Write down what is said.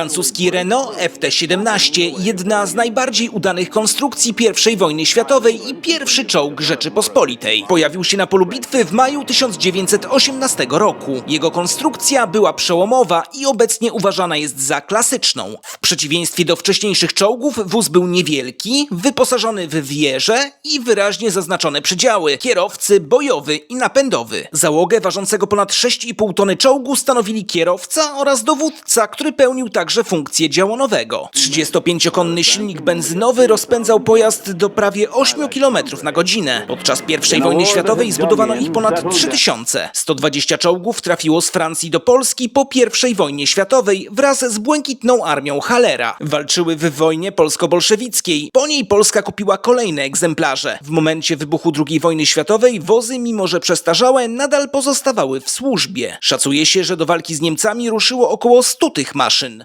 Francuski Renault FT-17, jedna z najbardziej udanych konstrukcji I wojny światowej i pierwszy czołg Rzeczypospolitej. Pojawił się na polu bitwy w maju 1918 roku. Jego konstrukcja była przełomowa i obecnie uważana jest za klasyczną. W przeciwieństwie do wcześniejszych czołgów wóz był niewielki, wyposażony w wieże i wyraźnie zaznaczone przydziały, kierowcy, bojowy i napędowy. Załogę ważącego ponad 6,5 tony czołgu stanowili kierowca oraz dowódca, który pełnił także funkcję działonowego. 35-konny silnik benzynowy rozpędzał pojazd do prawie 8 km na godzinę. Podczas I wojny światowej zbudowano ich ponad 3000. 120 czołgów trafiło z Francji do Polski po I wojnie światowej wraz z błękitną armią Halera. Walczyły w wojnie polsko-bolszewickiej. Po niej Polska kupiła kolejne egzemplarze. W momencie wybuchu II wojny światowej wozy, mimo że przestarzałe, nadal pozostawały w służbie. Szacuje się, że do walki z Niemcami ruszyło około 100 tych maszyn.